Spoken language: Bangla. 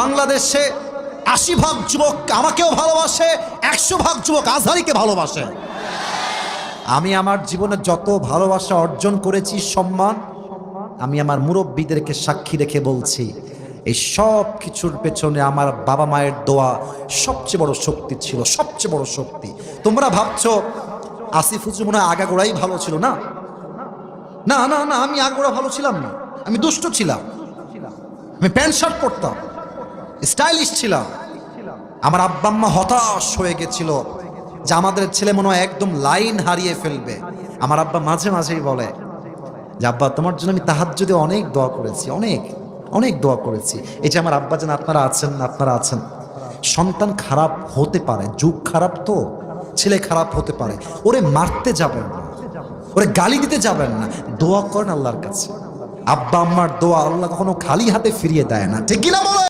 বাংলাদেশে আশি ভাগ যুবক আমাকেও ভালোবাসে, একশো ভাগ যুবক আজহারিকে ভালোবাসে। আমি আমার জীবনে যত ভালোবাসা অর্জন করেছি, সম্মান, আমি আমার মুরব্বীদেরকে সাক্ষী রেখে বলছি, এই সব কিছুর পেছনে আমার বাবা মায়ের দোয়া সবচেয়ে বড় শক্তি ছিল, সবচেয়ে বড় শক্তি। তোমরা ভাবছ, আসিফ হুজুর মনে হয় আগাগোড়াই ভালো ছিল না? না না না, আমি আগাগোড়া ভালো ছিলাম না। আমি দুষ্ট ছিলাম। আমি প্যান্ট শার্ট পরতাম। স্টাইলিশ ছিলাম। আমার আব্বা আম্মা হতাশ হয়ে গেছিল যে আমাদের ছেলে মনে হয় একদম লাইন হারিয়ে ফেলবে। আমার আব্বা মাঝে মাঝেই বলে, যে আব্বা, তোমার জন্য আমি তাহার যদি অনেক দোয়া করেছি, অনেক অনেক দোয়া করেছি। এই যে আমার আব্বা যেন আপনারা আছেন আপনারা আছেন। সন্তান খারাপ হতে পারে, যুগ খারাপ তো, ছেলে খারাপ হতে পারে। ওরে মারতে যাবেন না, ওরে গালি দিতে যাবেন না, দোয়া করেন আল্লাহর কাছে। আব্বা আম্মার দোয়া আল্লাহ কখনো খালি হাতে ফিরিয়ে দেয় না। ঠিক কিনা বলে